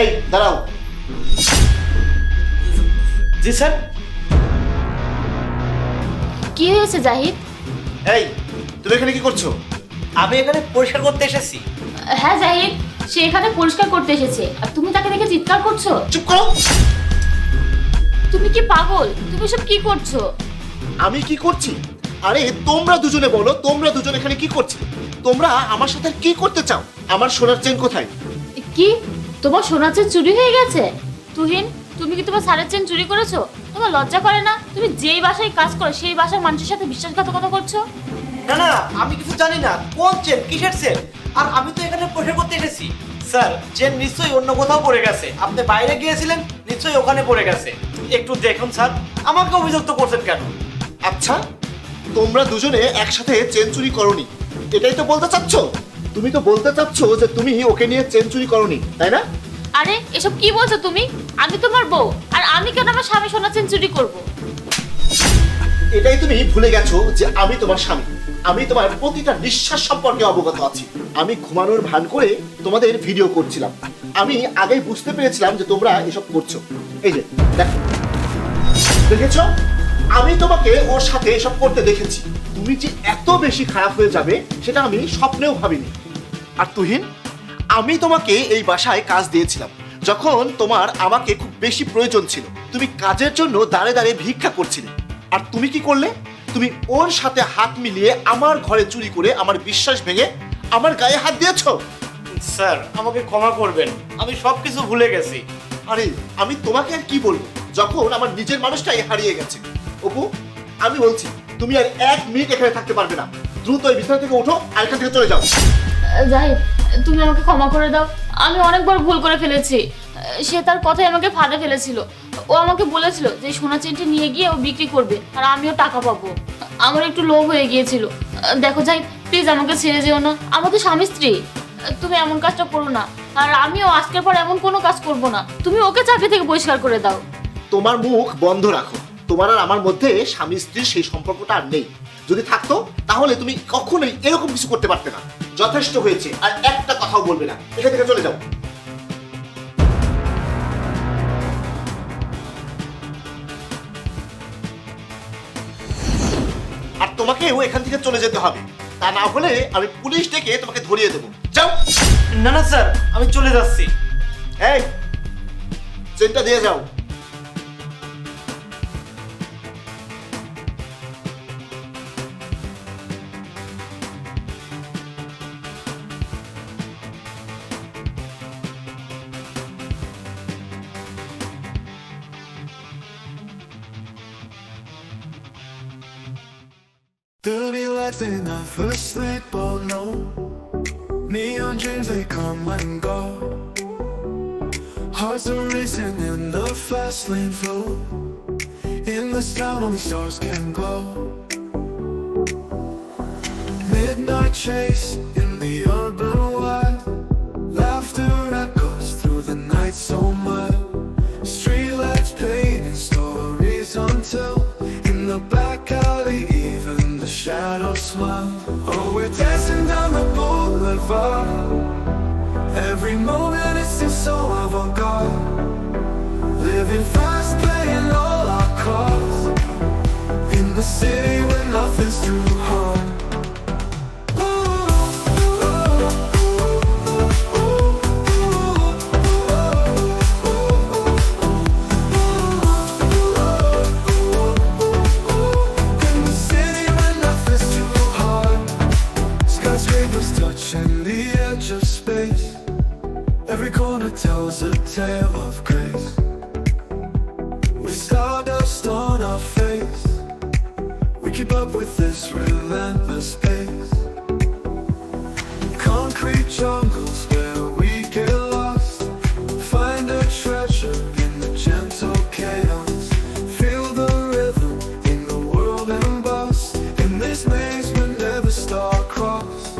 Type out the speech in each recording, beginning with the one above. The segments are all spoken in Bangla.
এই দাঁড়াও। জি স্যার। কি হয়েছে জাহিদ? এই তুমি এখানে কি করছ? আমি এখানে পরিষ্কার করতে এসেছি। হ্যাঁ জাহিদ সে এখানে পরিষ্কার করতে এসেছে। আর তুমি তাকে দেখে চিৎকার করছ? চুপ করো। তুমি কি পাগল? তুমি সব কি করছ? আমি কি করছি? আরে তোমরা দুজনে বলো তোমরা দুজন এখানে কি করছ? তোমরা আমার সাথে কি করতে চাও? আমার সোনার চেন কোথায়? কি? তোমার সোনার চেন চুরি হয়ে গেছে? তুহিন তুমি কি তোমার সারের চেন চুরি করেছ? তোমার লজ্জা করে না? তুমি যেই বাসায় কাজ করো সেই বাসার মানুষের সাথে বিশ্বাসঘাতকতা করছ? না না আমি কিছু জানি না। কোন চেন? কিসের চেন? আর আমি তো এখানে পরিষ্কার করতে এসেছি। স্যার চেন নিশ্চয়ই অন্য কোথাও পড়ে গেছে। আপনি বাইরে গিয়েছিলেন নিশ্চয়ই ওখানে পড়ে গেছে। একটু দেখুন স্যার আমাকে অভিযুক্ত করছেন কেন? আচ্ছা তোমরা দুজনে একসাথে চেন চুরি করনি। এটাই তো বলতে চাচ্ছ? তুমি তো বলতে চাচ্ছ যে তুমি ওকে নিয়ে চেন চুরি করনি তাই না? আরে এসব কি বলছো তুমি? আমি তোমার বউ আর আমি কেন আমার স্বামী সোনার চেন চুরি করব? এটাই তুমি ভুলে গেছো যে আমি তোমার স্বামী। আমি তোমার প্রতিটা নিঃশ্বাস সম্পর্কে অবগত আছি। আমি ঘুমানোর ভান করে তোমাদের ভিডিও করছিলাম। আমি আগেই বুঝতে পেরেছিলাম যে তোমরা এসব করছ। এই যে দেখো। দেখেছ? আমি তোমাকে ওর সাথে এসব করতে দেখেছি। তুমি যে এত বেশি খারাপ হয়ে যাবে সেটা আমি স্বপ্নেও ভাবিনি। আর তুহিন আমি তোমাকে এই বাসায় কাজ দিয়েছিলাম যখন তোমার আমাকে খুব বেশি প্রয়োজন ছিল। তুমি কাজের জন্য দাঁড়ে দাঁড়িয়ে ভিক্ষা করছিলে। আর তুমি কি করলে? তুমি ওর সাথে হাত মিলিয়ে আমার ঘরে চুরি করে আমার বিশ্বাস ভেঙে আমার গায়ে হাত দিয়েছ? স্যার আমাকে ক্ষমা করবেন। আমি সব কিছু ভুলে গেছি। আরে আমি তোমাকে আর কি বলব? যখন আমার নিজের মানুষটাই হারিয়ে গেছে। অপু আমি বলছি তুমি আর এক মিনিট এখানে থাকতে পারবে না। দ্রুত এই বিছানা থেকে ওঠো আর এখান থেকে চলে যাও। জাহিদ তুমি আমাকে ক্ষমা করে দাও। আমি অনেকবার ভুল করে ফেলেছি। সে তার কথাই আমাকে ফাঁদে ফেলেছিল। ও আমাকে বলেছিল যে, সোনা চেনটি নিয়ে গিয়ে ও বিক্রি করবে আর আমিও টাকা পাবো। আমার একটু লোভ হয়ে গিয়েছিল। দেখো যাই প্লিজ আমাকে ছেড়ে যেও না। আমার তো স্বামী স্ত্রী। তুমি এমন কাজটা করো না। আর আমিও আজকের পর এমন কোনো কাজ করব না। তুমি ওকে চাকরি থেকে বহিষ্কার করে দাও। তোমার মুখ বন্ধ রাখো। তোমার আর আমার মধ্যে স্বামী স্ত্রীর সেই সম্পর্কটা আর নেই। যদি থাকতো, তাহলে তুমি কখনোই এরকম কিছু করতে পারতে না। যথেষ্ট হয়েছে আর একটা কথাও বলবে না। এখান থেকে চলে যাও। আর তোমাকেও এখান থেকে চলে যেতে হবে। তা না হলে আমি পুলিশ ডেকে তোমাকে ধরিয়ে দেবো। যাও। না না স্যার আমি চলে যাচ্ছি। এই চেনটা দিয়ে যাও। Thirty lights in our first sleep, oh no. Neon dreams they come and go. Hearts are racing in the fast lane flow. In the sky, only stars can glow. Midnight chase in the urban boulevard. Every moment it seems so avant-garde. Living fast, playing all our cards. In the city where nothing's too hard. Keep up with this relentless pace. Concrete jungles where we get lost. Find a treasure in the gentle chaos. Feel the rhythm in the world embossed. In this maze we're never star-crossed.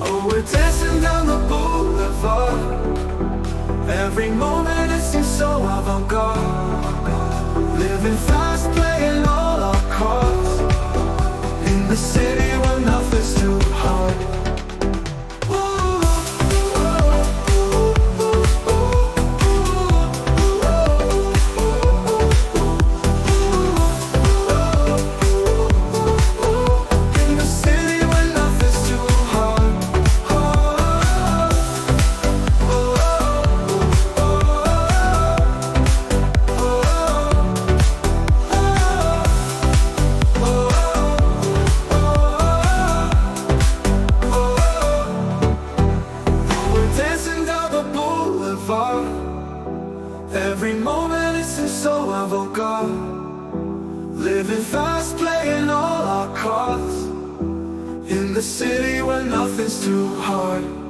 Oh, we're dancing down the boulevard. Every moment it seems so avant-garde. Living fast, playing all our cards. The city will not feel too hard. Every moment is just so avant-garde Living fast, playing all our cards. In the city where nothing's too hard.